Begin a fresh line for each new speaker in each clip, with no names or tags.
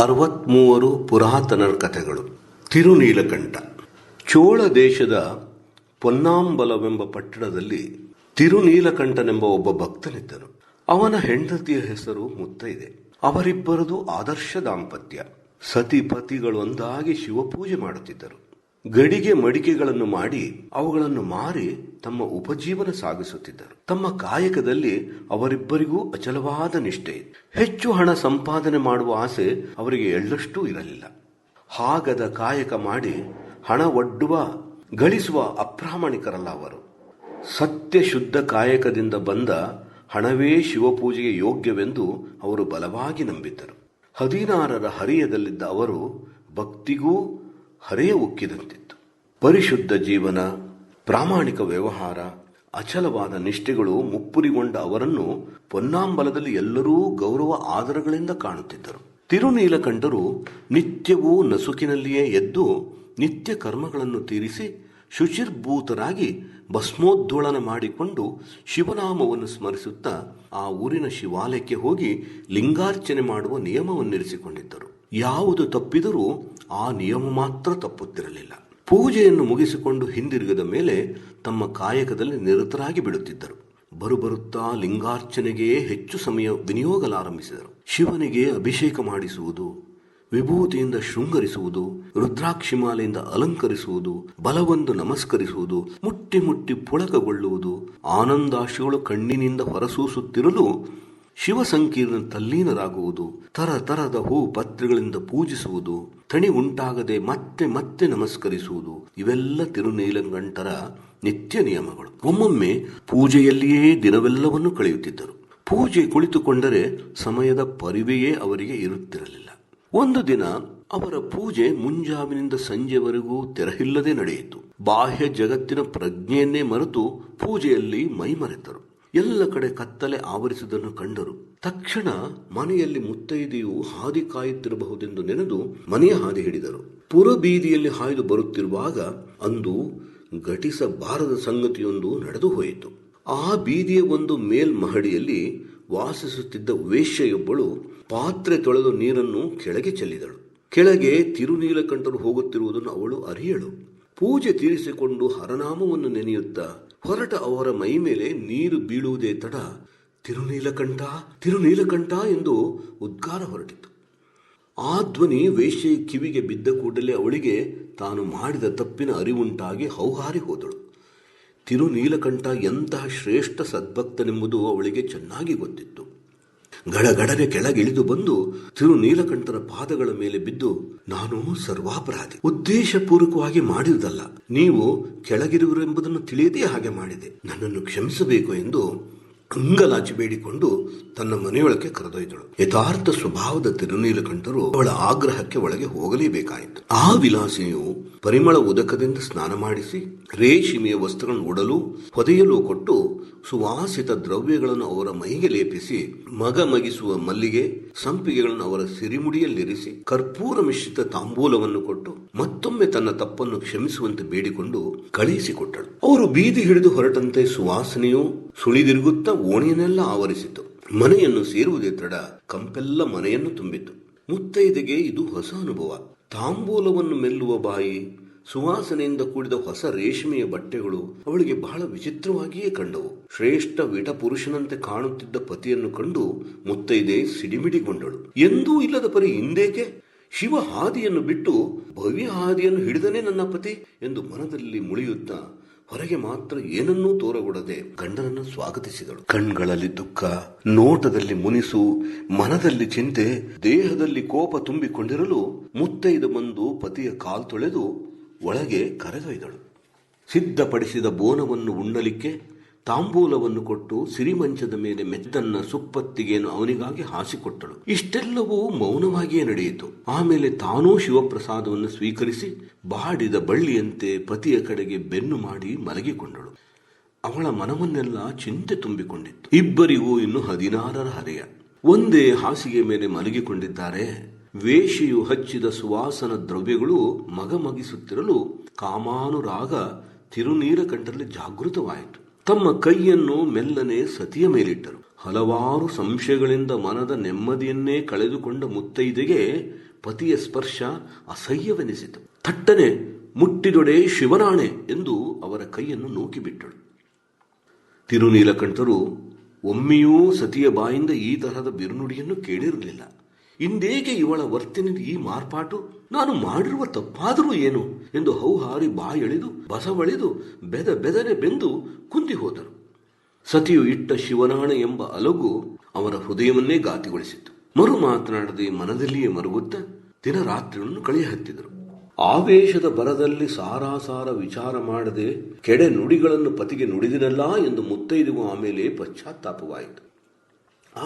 ಅರವತ್ಮೂವರು ಪುರಾತನರ ಕಥೆಗಳು. ತಿರುನೀಲಕಂಠ. ಚೋಳ ದೇಶದ ಪೊನ್ನಾಂಬಲವೆಂಬ ಪಟ್ಟಣದಲ್ಲಿ ತಿರುನೀಲಕಂಠನೆಂಬ ಒಬ್ಬ ಭಕ್ತನಿದ್ದನು. ಅವನ ಹೆಂಡತಿಯ ಹೆಸರು ಮುತ್ತೈದೆ ಅವರಿಬ್ಬರದು ಆದರ್ಶ ದಾಂಪತ್ಯ. ಸತಿ ಪತಿಗಳೊಂದಾಗಿ ಶಿವಪೂಜೆ ಮಾಡುತ್ತಿದ್ದರು. ಗಡಿಗೆ ಮಡಿಕೆಗಳನ್ನು ಮಾಡಿ ಅವುಗಳನ್ನು ಮಾರಿ ತಮ್ಮ ಉಪಜೀವನ ಸಾಗಿಸುತ್ತಿದ್ದರು. ತಮ್ಮ ಕಾಯಕದಲ್ಲಿ ಅವರಿಬ್ಬರಿಗೂ ಅಚಲವಾದ ನಿಷ್ಠೆ. ಹೆಚ್ಚು ಹಣ ಸಂಪಾದನೆ ಮಾಡುವ ಆಸೆ ಅವರಿಗೆ ಎಳ್ಳಷ್ಟೂ ಇರಲಿಲ್ಲ. ಹಾಗದ ಕಾಯಕ ಮಾಡಿ ಹಣ ಒಡ್ಡುವ, ಗಳಿಸುವ ಅಪ್ರಾಮಾಣಿಕರಲ್ಲ ಅವರು. ಸತ್ಯ ಶುದ್ಧ ಕಾಯಕದಿಂದ ಬಂದ ಹಣವೇ ಶಿವಪೂಜೆಗೆ ಯೋಗ್ಯವೆಂದು ಅವರು ಬಲವಾಗಿ ನಂಬಿದ್ದರು. ಹದಿನಾರರ ಹರಿಯದಲ್ಲಿದ್ದ ಅವರು ಭಕ್ತಿಗೂ ಹರೆಯ ಉಕ್ಕಿದಂತಿತ್ತು. ಪರಿಶುದ್ಧ ಜೀವನ, ಪ್ರಾಮಾಣಿಕ ವ್ಯವಹಾರ, ಅಚಲವಾದ ನಿಷ್ಠೆಗಳು ಮುಪ್ಪುರಿಗೊಂಡ ಅವರನ್ನು ಪೊನ್ನಾಂಬಲದಲ್ಲಿ ಎಲ್ಲರೂ ಗೌರವ ಆದರಗಳಿಂದ ಕಾಣುತ್ತಿದ್ದರು. ತಿರುನೀಲಕಂಠರು ನಿತ್ಯವೂ ನಸುಕಿನಲ್ಲಿಯೇ ಎದ್ದು ನಿತ್ಯ ಕರ್ಮಗಳನ್ನು ತೀರಿಸಿ ಶುಚಿರ್ಭೂತರಾಗಿ ಭಸ್ಮೋದ್ದೋಳನ ಮಾಡಿಕೊಂಡು ಶಿವನಾಮವನ್ನು ಸ್ಮರಿಸುತ್ತಾ ಆ ಊರಿನ ಶಿವಾಲಯಕ್ಕೆ ಹೋಗಿ ಲಿಂಗಾರ್ಚನೆ ಮಾಡುವ ನಿಯಮವನ್ನಿರಿಸಿಕೊಂಡಿದ್ದರು. ಯಾವುದು ತಪ್ಪಿದರೂ ಆ ನಿಯಮ ಮಾತ್ರ ತಪ್ಪುತ್ತಿರಲಿಲ್ಲ. ಪೂಜೆಯನ್ನು ಮುಗಿಸಿಕೊಂಡು ಹಿಂದಿರುಗಿದ ಮೇಲೆ ತಮ್ಮ ಕಾಯಕದಲ್ಲಿ ನಿರತರಾಗಿ ಬಿಡುತ್ತಿದ್ದರು. ಬರುಬರುತ್ತಾ ಲಿಂಗಾರ್ಚನೆಗೆ ಹೆಚ್ಚು ಸಮಯ ವಿನಿಯೋಗಲಾರಂಭಿಸಿದರು. ಶಿವನಿಗೆ ಅಭಿಷೇಕ ಮಾಡಿಸುವುದು, ವಿಭೂತಿಯಿಂದ ಶೃಂಗರಿಸುವುದು ರುದ್ರಾಕ್ಷಿಮಾಲೆಯಿಂದ ಅಲಂಕರಿಸುವುದು, ಬಲವೊಂದು ನಮಸ್ಕರಿಸುವುದು, ಮುಟ್ಟಿ ಮುಟ್ಟಿ ಪುಳಕಗೊಳ್ಳುವುದು, ಆನಂದಾಶಿಗಳು ಕಣ್ಣಿನಿಂದ ಹೊರಸೂಸುತ್ತಿರಲು ಶಿವ ಸಂಕೀರ್ಣ ತಲ್ಲೀನರಾಗುವುದು ತರ ತರದ ಹೂ ಪತ್ರಗಳಿಂದ ಪೂಜಿಸುವುದು ತಣಿ ಉಂಟಾಗದೆ ಮತ್ತೆ ಮತ್ತೆ ನಮಸ್ಕರಿಸುವುದು, ಇವೆಲ್ಲ ತಿರುನೀಲಂಗಂಟರ ನಿತ್ಯ ನಿಯಮಗಳು. ಒಮ್ಮೊಮ್ಮೆ ಪೂಜೆಯಲ್ಲಿಯೇ ದಿನವೆಲ್ಲವನ್ನು ಕಳೆಯುತ್ತಿದ್ದರು. ಪೂಜೆ ಕುಳಿತುಕೊಂಡರೆ ಸಮಯದ ಪರಿವೆಯೇ ಅವರಿಗೆ ಇರುತ್ತಿರಲಿಲ್ಲ. ಒಂದು ದಿನ ಅವರ ಪೂಜೆ ಮುಂಜಾವಿನಿಂದ ಸಂಜೆವರೆಗೂ ತೆರಹಿಲ್ಲದೆ ನಡೆಯಿತು. ಬಾಹ್ಯ ಜಗತ್ತಿನ ಪ್ರಜ್ಞೆಯನ್ನೇ ಮರೆತು ಪೂಜೆಯಲ್ಲಿ ಮೈಮರೆತರು. ಎಲ್ಲ ಕಡೆ ಕತ್ತಲೆ ಆವರಿಸುವುದನ್ನು ಕಂಡರು. ತಕ್ಷಣ ಮನೆಯಲ್ಲಿ ಮುತ್ತೈದೆಯು ಹಾದಿ ಕಾಯುತ್ತಿರಬಹುದೆಂದು ನೆನೆದು ಮನೆಯ ಹಾದಿ ಹಿಡಿದರು. ಪುರಬೀದಿಯಲ್ಲಿ ಹಾಯ್ದು ಬರುತ್ತಿರುವಾಗ ಅಂದು ಘಟಿಸಬಾರದ ಸಂಗತಿಯೊಂದು ನಡೆದು ಹೋಯಿತು. ಆ ಬೀದಿಯ ಒಂದು ಮೇಲ್ಮಹಡಿಯಲ್ಲಿ ವಾಸಿಸುತ್ತಿದ್ದ ವೇಶ್ಯೆಯೊಬ್ಬಳು ಪಾತ್ರೆ ತೊಳೆದು ನೀರನ್ನು ಕೆಳಗೆ ಚೆಲ್ಲಿದಳು. ಕೆಳಗೆ ತಿರುನೀಲಕಂಠರು ಹೋಗುತ್ತಿರುವುದನ್ನು ಅವಳು ಅರಿಯಳು. ಪೂಜೆ ತೀರಿಸಿಕೊಂಡು ಹರನಾಮವನ್ನು ನೆನೆಯುತ್ತಾ ಹೊರಟ ಅವರ ಮೈ ಮೇಲೆ ನೀರು ಬೀಳುವುದೇ ತಡ. ತಿರುನೀಲಕಂಠ ತಿರುನೀಲಕಂಠ ಎಂದು ಉದ್ಗಾರ ಹೊರಟಿತು. ಆ ಧ್ವನಿ ವೇಶ್ಯೆಯ ಕಿವಿಗೆ ಬಿದ್ದ ಕೂಡಲೇ ಅವಳಿಗೆ ತಾನು ಮಾಡಿದ ತಪ್ಪಿನ ಅರಿವುಂಟಾಗಿ ಹೌಹಾರಿ ಹೋದಳು. ತಿರುನೀಲಕಂಠ ಎಂತಹ ಶ್ರೇಷ್ಠ ಸದ್ಭಕ್ತನೆಂಬುದು ಅವಳಿಗೆ ಚೆನ್ನಾಗಿ ಗೊತ್ತಿತ್ತು. ಗಡಗಡನೆ ಕೆಳಗಿಳಿದು ಬಂದು ತಿರು ನೀಲಕಂಠರ ಪಾದಗಳ ಮೇಲೆ ಬಿದ್ದು, ನಾನು ಸರ್ವಾಪರಾಧಿ. ಉದ್ದೇಶಪೂರ್ವಕವಾಗಿ ಮಾಡಿರುವುದಲ್ಲ. ನೀವು ಕೆಳಗಿರುವರೆಂಬುದನ್ನು ತಿಳಿಯದೇ ಹಾಗೆ ಮಾಡಿದೆ. ನನ್ನನ್ನು ಕ್ಷಮಿಸಬೇಕು ಎಂದು ಅಂಗಲಾಚಿ ಬೇಡಿಕೊಂಡು ತನ್ನ ಮನೆಯೊಳಕ್ಕೆ ಕರೆದೊಯ್ದಳು. ಯಥಾರ್ಥ ಸ್ವಭಾವದ ತಿರುನೀಲಕಂಠರು ಅವಳ ಆಗ್ರಹಕ್ಕೆ ಒಳಗೆ ಹೋಗಲೇಬೇಕಾಯಿತು. ಆ ವಿಲಾಸಿನಿಯು ಪರಿಮಳ ಉದಕದಿಂದ ಸ್ನಾನ ಮಾಡಿಸಿ ರೇಷ್ಮೆಯ ವಸ್ತ್ರಗಳನ್ನು ಉಡಲು ಹೊದೆಯಲು ಕೊಟ್ಟು ಸುವಾಸಿತ ದ್ರವ್ಯಗಳನ್ನು ಅವರ ಮೈಗೆ ಲೇಪಿಸಿ ಮಗ ಮಗಿಸುವ ಮಲ್ಲಿಗೆ ಸಂಪಿಗೆಗಳನ್ನು ಅವರ ಸಿರಿಮುಡಿಯಲ್ಲಿರಿಸಿ, ಕರ್ಪೂರ ಮಿಶ್ರಿತ ತಾಂಬೂಲವನ್ನು ಕೊಟ್ಟು ಮತ್ತೊಮ್ಮೆ ತನ್ನ ತಪ್ಪನ್ನು ಕ್ಷಮಿಸುವಂತೆ ಬೇಡಿಕೊಂಡು ಕಳುಹಿಸಿಕೊಟ್ಟಳು. ಅವರು ಬೀದಿ ಹಿಡಿದು ಹೊರಟಂತೆ ಸುವಾಸನೆಯು ಸುಳಿದಿರುಗುತ್ತಾ ಓಣಿಯನ್ನೆಲ್ಲ ಆವರಿಸಿತು. ಮನೆಯನ್ನು ಸೇರುವುದೇ ತಡ ಕಂಪೆಲ್ಲ ಮನೆಯನ್ನು ತುಂಬಿತು ಮುತ್ತೈದೆಗೆ ಇದು ಹೊಸ ಅನುಭವ. ತಾಂಬೂಲವನ್ನು ಮೆಲ್ಲುವ ಬಾಯಿ ಸುವಾಸನೆಯಿಂದ ಕೂಡಿದ ಹೊಸ ರೇಷ್ಮೆಯ ಬಟ್ಟೆಗಳು ಅವಳಿಗೆ ಬಹಳ ವಿಚಿತ್ರವಾಗಿಯೇ ಕಂಡವು. ಶ್ರೇಷ್ಠ ವಿಟ ಪುರುಷನಂತೆ ಕಾಣುತ್ತಿದ್ದ ಪತಿಯನ್ನು ಕಂಡು ಮುತ್ತೈದೆ ಸಿಡಿಮಿಡಿಗೊಂಡಳು. ಎಂದೂ ಇಲ್ಲದ ಪರಿ ಹಿಂದೇಕೆ? ಶಿವ ಹಾದಿಯನ್ನು ಬಿಟ್ಟು ಭವ್ಯ ಹಾದಿಯನ್ನು ಹಿಡಿದನೇ ನನ್ನ ಪತಿ ಎಂದು ಮನದಲ್ಲಿ ಮುಳಿಯುತ್ತಾ ಹೊರಗೆ ಮಾತ್ರ ಏನನ್ನೂ ತೋರಗೊಡದೆ ಗಂಡನನ್ನು ಸ್ವಾಗತಿಸಿದಳು. ಕಣ್ಗಳಲ್ಲಿ ದುಃಖ, ನೋಟದಲ್ಲಿ ಮುನಿಸು, ಮನದಲ್ಲಿ ಚಿಂತೆ, ದೇಹದಲ್ಲಿ ಕೋಪ ತುಂಬಿಕೊಂಡಿರಲು ಮುತ್ತೈದು ಬಂದು ಪತಿಯ ಕಾಲ್ ತೊಳೆದು ಒಳಗೆ ಕರೆದೊಯ್ದಳು ಸಿದ್ಧಪಡಿಸಿದ ಬೋನವನ್ನು ಉಣ್ಣಲಿಕ್ಕೆ ತಾಂಬೂಲವನ್ನು ಕೊಟ್ಟು ಸಿರಿಮಂಚದ ಮೇಲೆ ಮೆತ್ತನ್ನ ಸುಪ್ಪತ್ತಿಗೆಯನ್ನು ಅವನಿಗಾಗಿ ಹಾಸಿಕೊಟ್ಟಳು. ಇಷ್ಟೆಲ್ಲವೂ ಮೌನವಾಗಿಯೇ ನಡೆಯಿತು. ಆಮೇಲೆ ತಾನೂ ಶಿವಪ್ರಸಾದವನ್ನು ಸ್ವೀಕರಿಸಿ ಬಾಡಿದ ಬಳ್ಳಿಯಂತೆ ಪತಿಯ ಕಡೆಗೆ ಬೆನ್ನು ಮಾಡಿ ಮಲಗಿಕೊಂಡಳು. ಅವಳ ಮನವನ್ನೆಲ್ಲ ಚಿಂತೆ ತುಂಬಿಕೊಂಡಿತ್ತು. ಇಬ್ಬರಿಗೂ ಇನ್ನು ಹದಿನಾರರ ಹರೆಯ. ಒಂದೇ ಹಾಸಿಗೆ ಮೇಲೆ ಮಲಗಿಕೊಂಡಿದ್ದಾರೆ. ವೇಷಿಯು ಹಚ್ಚಿದ ಸುವಾಸನ ದ್ರವ್ಯಗಳು ಮಗಮಗಿಸುತ್ತಿರಲು ಕಾಮಾನುರಾಗ ತಿರುನೀಲಕಂಠರಲ್ಲಿ ಜಾಗೃತವಾಯಿತು. ತಮ್ಮ ಕೈಯನ್ನು ಮೆಲ್ಲನೆ ಸತಿಯ ಮೇಲಿಟ್ಟರು. ಹಲವಾರು ಸಂಶಯಗಳಿಂದ ಮನದ ನೆಮ್ಮದಿಯನ್ನೇ ಕಳೆದುಕೊಂಡ ಮುತ್ತೈದೆಗೆ ಪತಿಯ ಸ್ಪರ್ಶ ಅಸಹ್ಯವೆನಿಸಿತು. ಥಟ್ಟನೆ, ಮುಟ್ಟಿದೊಡೆ ಶಿವನಾಣೆ ಎಂದು ಅವರ ಕೈಯನ್ನು ನೂಕಿಬಿಟ್ಟಳು. ತಿರುನೀಲಕಂಠರು, ಒಮ್ಮೆಯೂ ಸತಿಯ ಬಾಯಿಂದ ಈ ತರಹದ ಬಿರುನುಡಿಯನ್ನು ಕೇಳಿರಲಿಲ್ಲ. ಇಂದೇಗೆ ಇವಳ ವರ್ತನೆ ಈ ಮಾರ್ಪಾಟು? ನಾನು ಮಾಡಿರುವ ತಪ್ಪಾದರೂ ಏನು? ಎಂದು ಹೌಹಾರಿ ಬಾಯೆಳೆದು, ಬಸವಳೆದು, ಬೆದ ಬೆದನೆ ಬೆಂದು ಕುಂದಿ ಹೋದರು. ಸತಿಯು ಇಟ್ಟ ಶಿವನಾಣ ಎಂಬ ಅಲಗು ಅವರ ಹೃದಯವನ್ನೇ ಗಾತಿಗೊಳಿಸಿತು ಮರು ಮಾತನಾಡದೆ ಮನದಲ್ಲಿಯೇ ಮರುಗುತ್ತ ದಿನರಾತ್ರಿಯನ್ನು ಕಳೆಯ ಹತ್ತಿದರು ಆವೇಶದ ಬರದಲ್ಲಿ ಸಾರಾಸಾರ ವಿಚಾರ ಮಾಡದೆ ಕೆಡೆ ನುಡಿಗಳನ್ನು ಪತಿಗೆ ನುಡಿದಿನಲ್ಲ ಎಂದು ಮುತ್ತೈದುವ ಆಮೇಲೆ ಪಶ್ಚಾತ್ತಾಪವಾಯಿತು.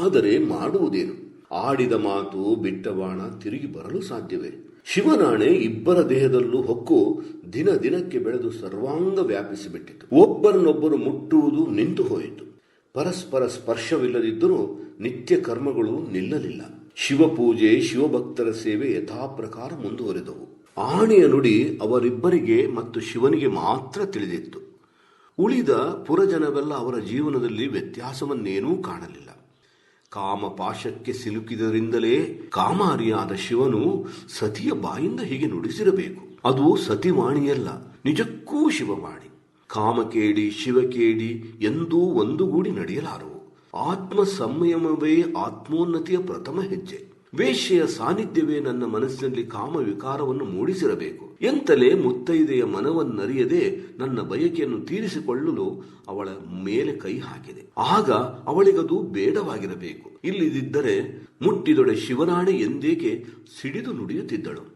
ಆದರೆ ಮಾಡುವುದೇನು? ಆಡಿದ ಮಾತು ಬಿಟ್ಟ ಬಾಣ ತಿರುಗಿ ಬರಲು ಸಾಧ್ಯವೇ? ಶಿವನಾಣೆ ಇಬ್ಬರ ದೇಹದಲ್ಲೂ ಹೊಕ್ಕು ದಿನ ದಿನಕ್ಕೆ ಬೆಳೆದು ಸರ್ವಾಂಗ ವ್ಯಾಪಿಸಿಬಿಟ್ಟಿತು. ಒಬ್ಬರನ್ನೊಬ್ಬರು ಮುಟ್ಟುವುದು ನಿಂತು ಹೋಯಿತು. ಪರಸ್ಪರ ಸ್ಪರ್ಶವಿಲ್ಲದಿದ್ದರೂ ನಿತ್ಯ ಕರ್ಮಗಳು ನಿಲ್ಲಲಿಲ್ಲ. ಶಿವಪೂಜೆ, ಶಿವಭಕ್ತರ ಸೇವೆ ಯಥಾಪ್ರಕಾರ ಮುಂದುವರೆದವು. ಆಣೆಯ ನುಡಿ ಅವರಿಬ್ಬರಿಗೆ ಮತ್ತು ಶಿವನಿಗೆ ಮಾತ್ರ ತಿಳಿದಿತ್ತು. ಉಳಿದ ಪುರಜನವೆಲ್ಲ ಅವರ ಜೀವನದಲ್ಲಿ ವ್ಯತ್ಯಾಸವನ್ನೇನೂ ಕಾಣಲಿಲ್ಲ. ಕಾಮ ಪಾಶಕ್ಕೆ ಸಿಲುಕಿದರಿಂದಲೇ ಕಾಮಾರಿಯಾದ ಶಿವನು ಸತಿಯ ಬಾಯಿಂದ ಹೀಗೆ ನುಡಿಸಿರಬೇಕು. ಅದು ಸತಿವಾಣಿಯಲ್ಲ, ನಿಜಕ್ಕೂ ಶಿವವಾಣಿ. ಶಿವ ಶಿವಕೇಡಿ ಎಂದೂ ಒಂದುಗೂಡಿ ನಡೆಯಲಾರವು ಆತ್ಮ ಸಂಯಮವೇ ಆತ್ಮೋನ್ನತಿಯ ಪ್ರಥಮ ಹೆಜ್ಜೆ. ವೇಶ್ಯೆಯ ಸಾನ್ನಿಧ್ಯವೇ ನನ್ನ ಮನಸ್ಸಿನಲ್ಲಿ ಕಾಮ ವಿಕಾರವನ್ನು ಮೂಡಿಸಿರಬೇಕು. ಎಂತಲೇ ಮುತ್ತೈದೆಯ ಮನವನ್ನರಿಯದೆ ನನ್ನ ಬಯಕೆಯನ್ನು ತೀರಿಸಿಕೊಳ್ಳಲು ಅವಳ ಮೇಲೆ ಕೈ ಹಾಕಿದೆ. ಆಗ ಅವಳಿಗದು ಬೇಡವಾಗಿರಬೇಕು. ಇಲ್ಲಿದ್ದರೆ ಮುಟ್ಟಿದೊಡೆ ಶಿವನಾಣೆ ಎಂದೇಕೆ ಸಿಡಿದು ನುಡಿಯುತ್ತಿದ್ದಳು.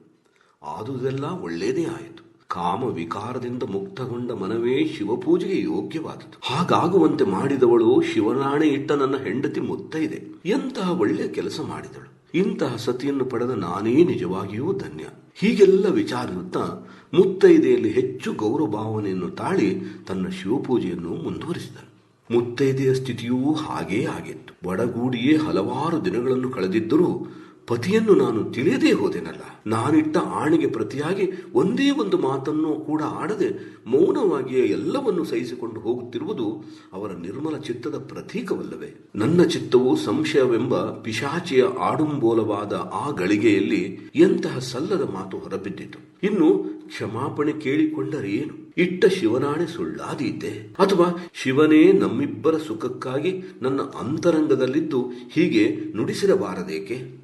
ಆದುದೆಲ್ಲ ಒಳ್ಳೆಯದೇ ಆಯಿತು. ಕಾಮ ವಿಕಾರದಿಂದ ಮುಕ್ತಗೊಂಡ ಮನವೇ ಶಿವಪೂಜೆಗೆ ಯೋಗ್ಯವಾದದ್ದು. ಹಾಗಾಗುವಂತೆ ಮಾಡಿದವಳು ಶಿವನಾಣೆ ಇಟ್ಟ ನನ್ನ ಹೆಂಡತಿ ಮುತ್ತೈದೆ. ಎಂತಹ ಒಳ್ಳೆಯ ಕೆಲಸ ಮಾಡಿದಳು. ಇಂತಹ ಸತಿಯನ್ನು ಪಡೆದ ನಾನೇ ನಿಜವಾಗಿಯೂ ಧನ್ಯ. ಹೀಗೆಲ್ಲ ವಿಚಾರಿಸುತ್ತಾ ಮುತ್ತೈದೆಯಲ್ಲಿ ಹೆಚ್ಚು ಗೌರವ ಭಾವನೆಯನ್ನು ತಾಳಿ ತನ್ನ ಶಿವಪೂಜೆಯನ್ನು ಮುಂದುವರಿಸಿದನು. ಮುತ್ತೈದೆಯ ಸ್ಥಿತಿಯೂ ಹಾಗೇ ಆಗಿತ್ತು. ಬಡಗೂಡಿಯೇ ಹಲವಾರು ದಿನಗಳನ್ನು ಕಳೆದಿದ್ದರೂ ಪತಿಯನ್ನು ನಾನು ತಿಳಿಯದೇ ಹೋದೆನಲ್ಲ. ನಾನಿಟ್ಟ ಆಣೆಗೆ ಪ್ರತಿಯಾಗಿ ಒಂದೇ ಒಂದು ಮಾತನ್ನು ಕೂಡ ಆಡದೆ ಮೌನವಾಗಿಯೇ ಎಲ್ಲವನ್ನು ಸಹಿಸಿಕೊಂಡು ಹೋಗುತ್ತಿರುವುದು ಅವರ ನಿರ್ಮಲ ಚಿತ್ತದ ಪ್ರತೀಕವಲ್ಲವೇ. ನನ್ನ ಚಿತ್ತವು ಸಂಶಯವೆಂಬ ಪಿಶಾಚಿಯ ಆಡುಂಬೋಲವಾದ ಆ ಗಳಿಗೆಯಲ್ಲಿ ಎಂತಹ ಸಲ್ಲದ ಮಾತು ಹೊರಬಿದ್ದಿತು. ಇನ್ನು ಕ್ಷಮಾಪಣೆ ಕೇಳಿಕೊಂಡರೆ ಏನು? ಇಟ್ಟ ಶಿವನಾಣೆ ಸುಳ್ಳಾದೀತೆ. ಅಥವಾ ಶಿವನೇ ನಮ್ಮಿಬ್ಬರ ಸುಖಕ್ಕಾಗಿ ನನ್ನ ಅಂತರಂಗದಲ್ಲಿದ್ದು ಹೀಗೆ ನುಡಿಸಿರಬಾರದೇಕೆ?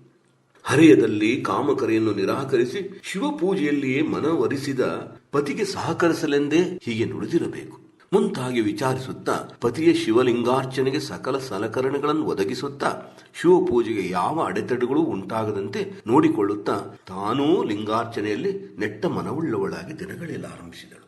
ಹರೆಯದಲ್ಲಿ ಕಾಮಕರೆಯನ್ನು ನಿರಾಕರಿಸಿ ಶಿವಪೂಜೆಯಲ್ಲಿಯೇ ಮನವರಿಸಿದ ಪತಿಗೆ ಸಹಕರಿಸಲೆಂದೇ ಹೀಗೆ ನುಡಿದಿರಬೇಕು. ಮುಂತಾಗಿ ವಿಚಾರಿಸುತ್ತಾ ಪತಿಯ ಶಿವಲಿಂಗಾರ್ಚನೆಗೆ ಸಕಲ ಸಲಕರಣೆಗಳನ್ನು ಒದಗಿಸುತ್ತಾ ಶಿವಪೂಜೆಗೆ ಯಾವ ಅಡೆತಡೆಗಳು ಉಂಟಾಗದಂತೆ ನೋಡಿಕೊಳ್ಳುತ್ತಾ ತಾನೂ ಲಿಂಗಾರ್ಚನೆಯಲ್ಲಿ ನೆಟ್ಟ ಮನವುಳ್ಳವಳಾಗಿ ದಿನಗಳೆಯಲಾರಂಭಿಸಿದಳು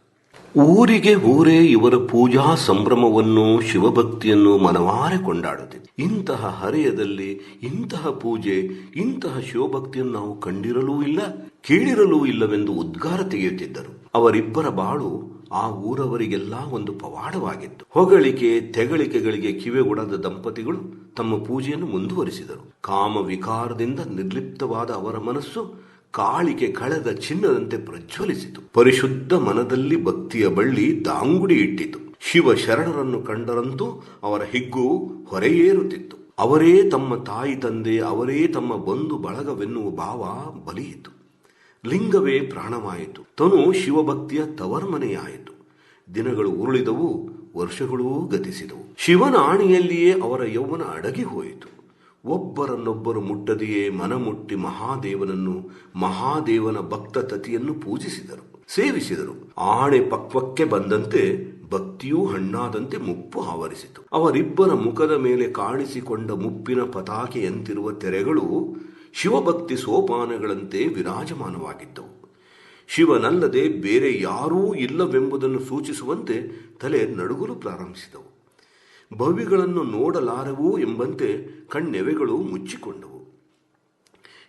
ಊರಿಗೆ ಊರೇ ಇವರ ಪೂಜಾ ಸಂಭ್ರಮವನ್ನು, ಶಿವಭಕ್ತಿಯನ್ನು ಮನವಾರೆ ಕೊಂಡಾಡುತ್ತಿದೆ. ಇಂತಹ ಹರೆಯದಲ್ಲಿ ಇಂತಹ ಪೂಜೆ, ಇಂತಹ ಶಿವಭಕ್ತಿಯನ್ನು ನಾವು ಕಂಡಿರಲೂ ಇಲ್ಲ, ಕೇಳಿರಲೂ ಇಲ್ಲವೆಂದು ಉದ್ಗಾರ ತೆಗೆಯುತ್ತಿದ್ದರು. ಅವರಿಬ್ಬರ ಬಾಳು ಆ ಊರವರಿಗೆಲ್ಲ ಒಂದು ಪವಾಡವಾಗಿತ್ತು. ಹೊಗಳಿಕೆ, ತೆಗಳಿಕೆಗಳಿಗೆ ಕಿವೆಗೊಡದ ದಂಪತಿಗಳು ತಮ್ಮ ಪೂಜೆಯನ್ನು ಮುಂದುವರಿಸಿದರು. ಕಾಮ ವಿಕಾರದಿಂದ ನಿರ್ಲಿಪ್ತವಾದ ಅವರ ಮನಸ್ಸು ಕಾಳಿಕೆ ಕಳೆದ ಚಿನ್ನದಂತೆ ಪ್ರಜ್ವಲಿಸಿತು. ಪರಿಶುದ್ಧ ಮನದಲ್ಲಿ ಭಕ್ತಿಯ ಬಳ್ಳಿ ದಾಂಗುಡಿ ಇಟ್ಟಿತು. ಶಿವ ಶರಣರನ್ನು ಕಂಡರಂತೂ ಅವರ ಹಿಗ್ಗು ಹೊರೆಯೇರುತ್ತಿತ್ತು. ಅವರೇ ತಮ್ಮ ತಾಯಿ ತಂದೆ, ಅವರೇ ತಮ್ಮ ಬಂಧು ಬಳಗವೆನ್ನುವ ಭಾವ ಬಲಿಯಿತು. ಲಿಂಗವೇ ಪ್ರಾಣವಾಯಿತು. ತನು ಶಿವಭಕ್ತಿಯ ತವರ್ಮನೆಯಾಯಿತು. ದಿನಗಳು ಉರುಳಿದವು, ವರ್ಷಗಳೂ ಗತಿಸಿದವು. ಶಿವನ ಆಣಿಯಲ್ಲಿಯೇ ಅವರ ಯೌವನ ಅಡಗಿ ಹೋಯಿತು. ಒಬ್ಬರನ್ನೊಬ್ಬರು ಮುಟ್ಟದೆಯೇ ಮನಮುಟ್ಟಿ ಮಹಾದೇವನನ್ನು ಮಹಾದೇವನ ಭಕ್ತ ತತಿಯನ್ನು ಪೂಜಿಸಿದರು, ಸೇವಿಸಿದರು. ಆಣೆ ಪಕ್ವಕ್ಕೆ ಬಂದಂತೆ ಭಕ್ತಿಯೂ ಹಣ್ಣಾದಂತೆ ಮುಪ್ಪು ಆವರಿಸಿತು. ಅವರಿಬ್ಬರ ಮುಖದ ಮೇಲೆ ಕಾಣಿಸಿಕೊಂಡ ಮುಪ್ಪಿನ ಪತಾಕೆಯಂತಿರುವ ತೆರೆಗಳು ಶಿವಭಕ್ತಿ ಸೋಪಾನಗಳಂತೆ ವಿರಾಜಮಾನವಾಗಿದ್ದವು. ಶಿವನಲ್ಲದೆ ಬೇರೆ ಯಾರೂ ಇಲ್ಲವೆಂಬುದನ್ನು ಸೂಚಿಸುವಂತೆ ತಲೆ ನಡುಗಲು ಪ್ರಾರಂಭಿಸಿದವು. ಭವಿಗಳನ್ನು ನೋಡಲಾರವು ಎಂಬಂತೆ ಕಣ್ಣೆವೆಗಳು ಮುಚ್ಚಿಕೊಂಡವು.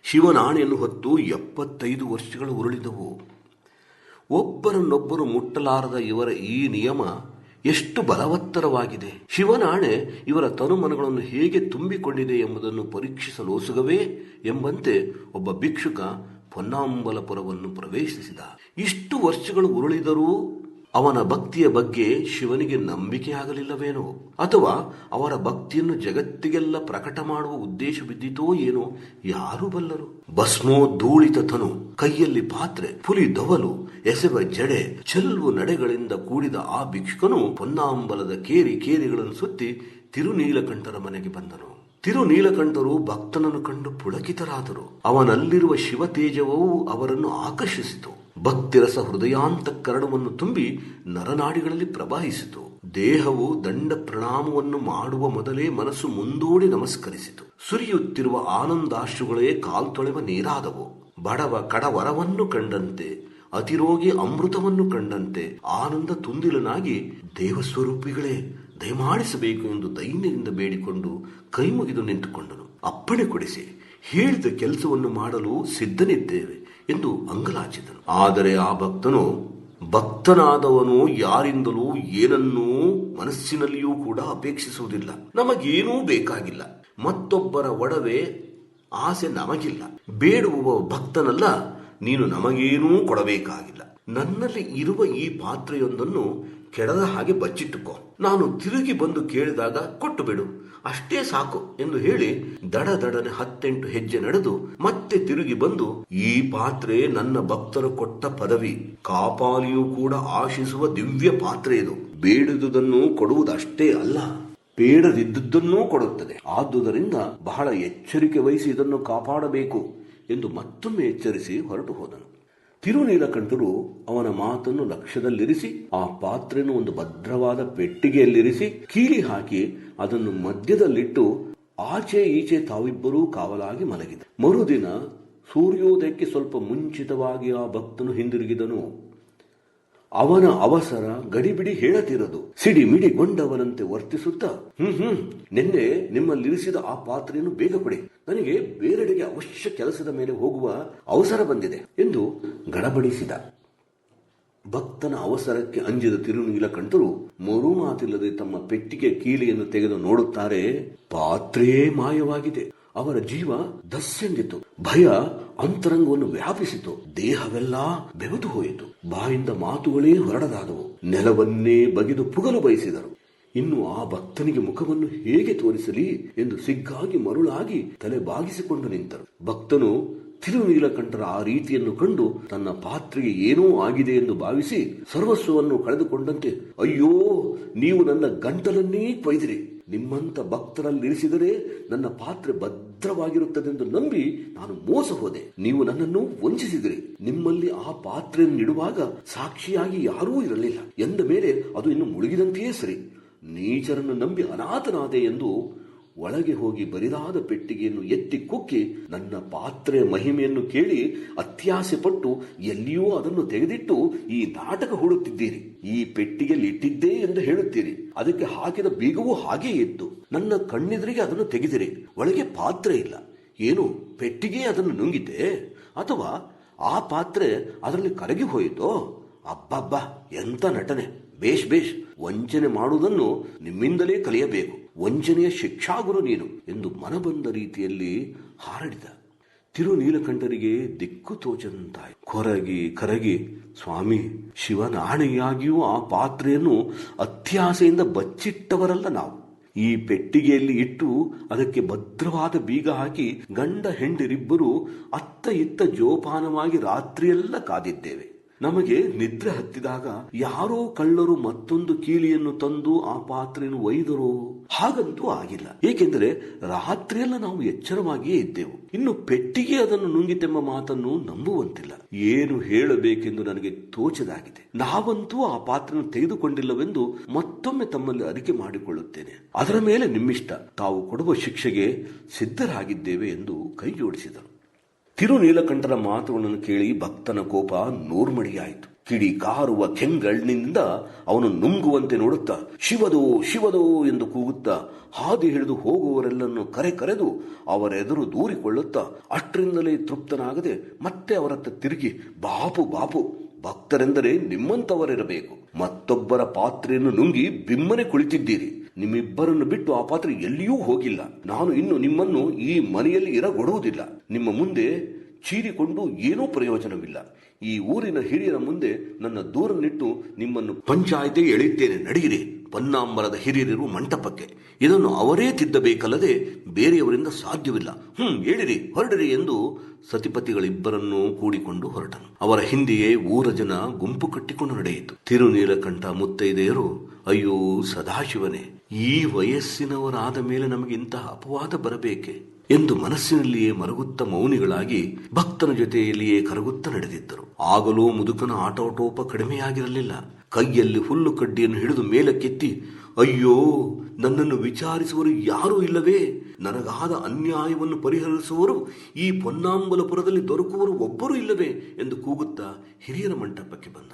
ಶಿವನಾಣೆಯನ್ನು ಹೊತ್ತು ಎಪ್ಪತ್ತೈದು ವರ್ಷಗಳು ಉರುಳಿದವು. ಒಬ್ಬರನ್ನೊಬ್ಬರು ಮುಟ್ಟಲಾರದ ಇವರ ಈ ನಿಯಮ ಎಷ್ಟು ಬಲವತ್ತರವಾಗಿದೆ. ಶಿವನಾಣೆ ಇವರ ತನುಮನಗಳನ್ನು ಹೇಗೆ ತುಂಬಿಕೊಂಡಿದೆ ಎಂಬುದನ್ನು ಪರೀಕ್ಷಿಸಲು ಸುಗವೇ ಎಂಬಂತೆ ಒಬ್ಬ ಭಿಕ್ಷುಕ ಪೊನ್ನಾಂಬಲಪುರವನ್ನು ಪ್ರವೇಶಿಸಿದ. ಇಷ್ಟು ವರ್ಷಗಳು ಉರುಳಿದರೂ ಅವನ ಭಕ್ತಿಯ ಬಗ್ಗೆ ಶಿವನಿಗೆ ನಂಬಿಕೆ ಆಗಲಿಲ್ಲವೇನೋ? ಅಥವಾ ಅವರ ಭಕ್ತಿಯನ್ನು ಜಗತ್ತಿಗೆಲ್ಲ ಪ್ರಕಟ ಮಾಡುವ ಉದ್ದೇಶ ಬಿದ್ದಿತೋ ಏನೋ? ಯಾರು ಬಲ್ಲರು. ಭಸ್ಮೋಧೂಳಿತ ತನು. ಕೈಯಲ್ಲಿ ಪಾತ್ರೆ, ಪುಲಿ ದವಲು, ಎಸೆವ ಜಡೆ, ಚೆಲ್ಲು ನಡೆಗಳಿಂದ ಕೂಡಿದ ಆ ಭಿಕ್ಷುಕನು ಪೊನ್ನಾಂಬಲದ ಕೇರಿ ಕೇರಿಗಳನ್ನು ಸುತ್ತಿ ತಿರುನೀಲಕಂಠರ ಮನೆಗೆ ಬಂದನು. ತಿರುನೀಲಕಂಠರು ಭಕ್ತನನ್ನು ಕಂಡು ಪುಳಕಿತರಾದರು. ಅವನಲ್ಲಿರುವ ಶಿವತೇಜವೂ ಅವರನ್ನು ಆಕರ್ಷಿಸಿತು. ಭಕ್ತಿರಸ ಹೃದಯಾಂತಕರಣವನ್ನು ತುಂಬಿ ನರನಾಡಿಗಳಲ್ಲಿ ಪ್ರವಾಹಿಸಿತು. ದೇಹವು ದಂಡ ಪ್ರಣಾಮವನ್ನು ಮಾಡುವ ಮೊದಲೇ ಮನಸ್ಸು ಮುಂದೋಡಿ ನಮಸ್ಕರಿಸಿತು. ಸುರಿಯುತ್ತಿರುವ ಆನಂದಾಶ್ರುಗಳೇ ಕಾಲ್ತೊಳೆವ ನೀರಾದವು. ಬಡವ ಕಡವರವನ್ನು ಕಂಡಂತೆ, ಅತಿರೋಗಿ ಅಮೃತವನ್ನು ಕಂಡಂತೆ, ಆನಂದ ತುಂದಿಲನಾಗಿ ದೇವಸ್ವರೂಪಿಗಳೇ, ದಯಮಾಡಿಸಬೇಕು ಎಂದು ದೈನ್ಯದಿಂದ ಬೇಡಿಕೊಂಡು ಕೈಮುಗಿದು ನಿಂತುಕೊಂಡನು. ಅಪ್ಪಣೆ ಕೊಡಿಸಿ, ಹೇಳಿದ ಕೆಲಸವನ್ನು ಮಾಡಲು ಸಿದ್ಧನಿದ್ದೇವೆ. ಎಂದು ಅಂಗಲಾಚಿದನು ಆದರೆ ಆ ಭಕ್ತನು, ಭಕ್ತನಾದವನು ಯಾರಿಂದಲೂ ಏನನ್ನೂ ಮನಸ್ಸಿನಲ್ಲಿಯೂ ಕೂಡ ಅಪೇಕ್ಷಿಸುವುದಿಲ್ಲ. ನಮಗೇನೂ ಬೇಕಾಗಿಲ್ಲ. ಮತ್ತೊಬ್ಬರ ಒಡವೆ ಆಸೆ ನಮಗಿಲ್ಲ. ಬೇಡುವ ಭಕ್ತನಲ್ಲ, ನೀನು ನಮಗೇನೂ ಕೊಡಬೇಕಾಗಿಲ್ಲ. ನನ್ನಲ್ಲಿ ಇರುವ ಈ ಪಾತ್ರೆಯೊಂದನ್ನು ಕೆಡದ ಹಾಗೆ ಬಚ್ಚಿಟ್ಟುಕೋ. ನಾನು ತಿರುಗಿ ಬಂದು ಕೇಳಿದಾಗ ಕೊಟ್ಟು ಬಿಡು. ಅಷ್ಟೇ ಸಾಕು ಎಂದು ಹೇಳಿ ದಡ ದಡನೆ ಹತ್ತೆಂಟು ಹೆಜ್ಜೆ ನಡೆದು ಮತ್ತೆ ತಿರುಗಿ ಬಂದು ಈ ಪಾತ್ರೆ ನನ್ನ ಭಕ್ತರು ಕೊಟ್ಟ ಪದವಿ. ಕಾಪಾಲಿಯು ಕೂಡ ಆಶಿಸುವ ದಿವ್ಯ ಪಾತ್ರೆ ಇದು. ಬೇಡದುದನ್ನು ಕೊಡುವುದಷ್ಟೇ ಅಲ್ಲ ಬೇಡದಿದ್ದುದನ್ನೂ ಕೊಡುತ್ತದೆ. ಆದುದರಿಂದ ಬಹಳ ಎಚ್ಚರಿಕೆ ವಹಿಸಿ ಇದನ್ನು ಕಾಪಾಡಬೇಕು ಎಂದು ಮತ್ತೊಮ್ಮೆ ಎಚ್ಚರಿಸಿ ಹೊರಟು ಹೋದನು. ತಿರುನೀಲಕಂಠರು ಅವನ ಮಾತನ್ನು ಲಕ್ಷ್ಯದಲ್ಲಿರಿಸಿ, ಆ ಪಾತ್ರೆಯನ್ನು ಒಂದು ಭದ್ರವಾದ ಪೆಟ್ಟಿಗೆಯಲ್ಲಿರಿಸಿ, ಕೀಲಿ ಹಾಕಿ ಅದನ್ನು ಮಧ್ಯದಲ್ಲಿಟ್ಟು ಆಚೆ ಈಚೆ ತಾವಿಬ್ಬರೂ ಕಾವಲಾಗಿ ಮಲಗಿದ. ಮರುದಿನ ಸೂರ್ಯೋದಯಕ್ಕೆ ಸ್ವಲ್ಪ ಮುಂಚಿತವಾಗಿ ಆ ಭಕ್ತನು ಹಿಂದಿರುಗಿದನು. ಅವನ ಅವಸರ ಗಡಿಬಿಡಿ ಹೇಳತಿರದು ಸಿಡಿ ಮಿಡಿಗೊಂಡವನಂತೆ ವರ್ತಿಸುತ್ತಾ. ಹ್ಮ್ ಹ್ಮ್, ನಿನ್ನೆ ನಿಮ್ಮಲ್ಲಿರಿಸಿದ ಆ ಪಾತ್ರೆಯನ್ನು ಬೇಗ ಕೊಡಿ. ನನಗೆ ಬೇರೆಡೆಗೆ ಅವಶ್ಯ ಕೆಲಸದ ಮೇಲೆ ಹೋಗುವ ಅವಸರ ಬಂದಿದೆ ಎಂದು ಗಡಬಡಿಸಿದ. ಭಕ್ತನ ಅವಸರಕ್ಕೆ ಅಂಜಿದ ತಿರುನೀಲಕಂಠರು ಮರು ಮಾತಿಲ್ಲದೆ ತಮ್ಮ ಪೆಟ್ಟಿಗೆ ಕೀಲಿಯನ್ನು ತೆಗೆದು ನೋಡುತ್ತಾರೆ. ಪಾತ್ರೆಯೇ ಮಾಯವಾಗಿದೆ. ಅವರ ಜೀವ ದಸ್ಸೆಂದಿತು ಭಯ ಅಂತರಂಗವನ್ನು ವ್ಯಾಪಿಸಿತು. ದೇಹವೆಲ್ಲ ಬೆವೆದು ಹೋಯಿತು. ಬಾಯಿಂದ ಮಾತುಗಳೇ ಹೊರಡದಾದವು. ನೆಲವನ್ನೇ ಬಗೆದು ಪುಗಲು ಬಯಸಿದರು. ಇನ್ನು ಆ ಭಕ್ತನಿಗೆ ಮುಖವನ್ನು ಹೇಗೆ ತೋರಿಸಲಿ ಎಂದು ಸಿಗ್ಗಾಗಿ ಮರುಳಾಗಿ ತಲೆ ಬಾಗಿಸಿಕೊಂಡು ನಿಂತರು. ಭಕ್ತನು ತಿರುನೀಲಕಂಠರ ಆ ರೀತಿಯನ್ನು ಕಂಡು ತನ್ನ ಪಾತ್ರೆಗೆ ಏನೋ ಆಗಿದೆ ಎಂದು ಭಾವಿಸಿ ಸರ್ವಸ್ವವನ್ನು ಕಳೆದುಕೊಂಡಂತೆ, ಅಯ್ಯೋ, ನೀವು ನನ್ನ ಗಂಟಲನ್ನೇ ಕೊಯ್ದಿರಿ. ನಿಮ್ಮಂತ ಭಕ್ತರಲ್ಲಿರಿಸಿದರೆ ನನ್ನ ಪಾತ್ರೆ ಭದ್ರವಾಗಿರುತ್ತದೆ ಎಂದು ನಂಬಿ ನಾನು ಮೋಸ ಹೋದೆ. ನೀವು ನನ್ನನ್ನು ವಂಚಿಸಿದಿರಿ. ನಿಮ್ಮಲ್ಲಿ ಆ ಪಾತ್ರೆಯನ್ನು ಇಡುವಾಗ ಸಾಕ್ಷಿಯಾಗಿ ಯಾರೂ ಇರಲಿಲ್ಲ. ಎಂದ ಮೇಲೆ ಅದು ಇನ್ನು ಮುಳುಗಿದಂತೆಯೇ ಸರಿ. ನೀಚರನ್ನು ನಂಬಿ ಅನಾಥನಾದೆ ಎಂದು ಒಳಗೆ ಹೋಗಿ ಬರಿದಾದ ಪೆಟ್ಟಿಗೆಯನ್ನು ಎತ್ತಿ ಕುಕ್ಕಿ ನನ್ನ ಪಾತ್ರೆ ಮಹಿಮೆಯನ್ನು ಕೇಳಿ ಅತ್ಯಾಸೆ ಪಟ್ಟು ಎಲ್ಲಿಯೂ ಅದನ್ನು ತೆಗೆದಿಟ್ಟು ಈ ನಾಟಕ ಹುಡುತ್ತಿದ್ದೀರಿ. ಈ ಪೆಟ್ಟಿಗೆಯಲ್ಲಿ ಇಟ್ಟಿದ್ದೇ ಎಂದು ಹೇಳುತ್ತೀರಿ. ಅದಕ್ಕೆ ಹಾಕಿದ ಬೀಗವೂ ಹಾಗೇ ಇತ್ತು. ನನ್ನ ಕಣ್ಣೆದುರಿಗೆ ಅದನ್ನು ತೆಗೆದಿರಿ. ಒಳಗೆ ಪಾತ್ರೆ ಇಲ್ಲ. ಏನು ಪೆಟ್ಟಿಗೆ ಅದನ್ನು ನುಂಗಿದೆ ಅಥವಾ ಆ ಪಾತ್ರೆ ಅದರಲ್ಲಿ ಕರಗಿ ಹೋಯಿತೋ? ಅಬ್ಬಬ್ಬ, ಎಂತ ನಟನೆ. ಬೇಷ್ ಬೇಷ್, ವಂಚನೆ ಮಾಡುವುದನ್ನು ನಿಮ್ಮಿಂದಲೇ ಕಲಿಯಬೇಕು. ವಂಚನೆಯ ಶಿಕ್ಷಾಗುರು ನೀನು ಎಂದು ಮನಬಂದ ರೀತಿಯಲ್ಲಿ ಹಾರಡಿದ. ತಿರುನೀಲಕಂಠರಿಗೆ ದಿಕ್ಕು ತೋಚದಂತಾಯಿತು. ಕೊರಗಿ ಕರಗಿ, ಸ್ವಾಮಿ, ಶಿವನಾಣೆಯಾಗಿಯೂ ಆ ಪಾತ್ರೆಯನ್ನು ಅತ್ಯಾಸೆಯಿಂದ ಬಚ್ಚಿಟ್ಟವರಲ್ಲ ನಾವು. ಈ ಪೆಟ್ಟಿಗೆಯಲ್ಲಿ ಇಟ್ಟು ಅದಕ್ಕೆ ಭದ್ರವಾದ ಬೀಗ ಹಾಕಿ ಗಂಡ ಹೆಂಡಿರಿಬ್ಬರು ಅತ್ತ ಇತ್ತ ಜೋಪಾನವಾಗಿ ರಾತ್ರಿಯೆಲ್ಲ ಕಾದಿದ್ದೇವೆ. ನಮಗೆ ನಿದ್ರೆ ಹತ್ತಿದಾಗ ಯಾರೋ ಕಳ್ಳರು ಮತ್ತೊಂದು ಕೀಲಿಯನ್ನು ತಂದು ಆ ಪಾತ್ರೆಯನ್ನು ಒಯ್ದರು ಹಾಗಂತೂ ಆಗಿಲ್ಲ. ಏಕೆಂದರೆ ರಾತ್ರಿಯೆಲ್ಲ ನಾವು ಎಚ್ಚರವಾಗಿಯೇ ಇದ್ದೆವು. ಇನ್ನು ಪೆಟ್ಟಿಗೆ ಅದನ್ನು ನುಂಗಿತೆಂಬ ಮಾತನ್ನು ನಂಬುವಂತಿಲ್ಲ. ಏನು ಹೇಳಬೇಕೆಂದು ನನಗೆ ತೋಚದಾಗಿದೆ. ನಾವಂತೂ ಆ ಪಾತ್ರೆಯನ್ನು ತೆಗೆದುಕೊಂಡಿಲ್ಲವೆಂದು ಮತ್ತೊಮ್ಮೆ ತಮ್ಮಲ್ಲಿ ಅರಿಕೆ ಮಾಡಿಕೊಳ್ಳುತ್ತೇನೆ. ಅದರ ಮೇಲೆ ನಿಮ್ಮಿಷ್ಟ ತಾವು ಕೊಡುವ ಶಿಕ್ಷೆಗೆ ಸಿದ್ಧರಾಗಿದ್ದೇವೆ ಎಂದು ಕೈ ಜೋಡಿಸಿದರು ತಿರುನೀಲಕಂಠರ ಮಾತುಗಳನ್ನು ಕೇಳಿ ಭಕ್ತನ ಕೋಪ ನೂರ್ಮಡಿಯಾಯಿತು. ಕಿಡಿ ಕಾರುವ ಕೆಂಗಣ್ಣಿನಿಂದ ಅವನು ನುಂಗುವಂತೆ ನೋಡುತ್ತಾ, ಶಿವದೋ ಶಿವದೋ ಎಂದು ಕೂಗುತ್ತಾ, ಹಾದಿ ಹಿಡಿದು ಹೋಗುವವರೆಲ್ಲರನ್ನು ಕರೆ ಕರೆದು ಅವರೆದುರು ದೂರಿಕೊಳ್ಳುತ್ತಾ, ಅಷ್ಟರಿಂದಲೇ ತೃಪ್ತನಾಗದೆ ಮತ್ತೆ ಅವರತ್ತ ತಿರುಗಿ, ಬಾಪು ಬಾಪು, ಭಕ್ತರೆಂದರೆ ನಿಮ್ಮಂತವರಿರಬೇಕು. ಮತ್ತೊಬ್ಬರ ಪಾತ್ರೆಯನ್ನು ನುಂಗಿ ಬಿಮ್ಮನೆ ಕುಳಿತಿದ್ದೀರಿ. ನಿಮ್ಮಿಬ್ಬರನ್ನು ಬಿಟ್ಟು ಆ ಪಾತ್ರೆ ಎಲ್ಲಿಯೂ ಹೋಗಿಲ್ಲ. ನಾನು ಇನ್ನು ನಿಮ್ಮನ್ನು ಈ ಮನೆಯಲ್ಲಿ ಇರಗೊಡುವುದಿಲ್ಲ. ನಿಮ್ಮ ಮುಂದೆ ಚೀರಿಕೊಂಡು ಏನೂ ಪ್ರಯೋಜನವಿಲ್ಲ. ಈ ಊರಿನ ಹಿರಿಯರ ಮುಂದೆ ನನ್ನ ದೂರನಿಟ್ಟು ನಿಮ್ಮನ್ನು ಪಂಚಾಯಿತಿ ಎಳೆಯುತ್ತೇನೆ, ನಡೆಯಿರಿ. ಪನ್ನಾಂಬರದ ಹಿರಿಯರಿರುವ ಮಂಟಪಕ್ಕೆ. ಇದನ್ನು ಅವರೇ ತಿದ್ದಬೇಕಲ್ಲದೆ ಬೇರೆಯವರಿಂದ ಸಾಧ್ಯವಿಲ್ಲ. ಹ್ಮ್, ಹೇಳಿರಿ, ಹೊರಡಿರಿ ಎಂದು ಸತಿಪತಿಗಳಿಬ್ಬರನ್ನೂ ಕೂಡಿಕೊಂಡು ಹೊರಟನು. ಅವರ ಹಿಂದೆಯೇ ಊರ ಜನ ಗುಂಪು ಕಟ್ಟಿಕೊಂಡು ನಡೆಯಿತು. ತಿರುನೀಲಕಂಠ ಮುತ್ತೈದೆಯರು, ಅಯ್ಯೋ ಸದಾಶಿವನೇ, ಈ ವಯಸ್ಸಿನವರಾದ ಮೇಲೆ ನಮಗೆ ಇಂತಹ ಅಪವಾದ ಬರಬೇಕೆ? ಎಂದು ಮನಸ್ಸಿನಲ್ಲಿಯೇ ಮರಗುತ್ತ ಮೌನಿಗಳಾಗಿ ಭಕ್ತನ ಜೊತೆಯಲ್ಲಿಯೇ ಕರಗುತ್ತ ನಡೆದಿದ್ದರು. ಆಗಲೂ ಮುದುಕನ ಆಟೋಟೋಪ ಕಡಿಮೆಯಾಗಿರಲಿಲ್ಲ. ಕೈಯಲ್ಲಿ ಹುಲ್ಲು ಕಡ್ಡಿಯನ್ನು ಹಿಡಿದು ಮೇಲಕ್ಕೆತ್ತಿ, ಅಯ್ಯೋ, ನನ್ನನ್ನು ವಿಚಾರಿಸುವರು ಯಾರೂ ಇಲ್ಲವೇ? ನನಗಾದ ಅನ್ಯಾಯವನ್ನು ಪರಿಹರಿಸುವರು ಈ ಪೊನ್ನಾಂಬಲಪುರದಲ್ಲಿ ದೊರಕುವರು ಒಬ್ಬರೂ ಇಲ್ಲವೇ? ಎಂದು ಕೂಗುತ್ತಾ ಹಿರಿಯರ ಮಂಟಪಕ್ಕೆ ಬಂದ.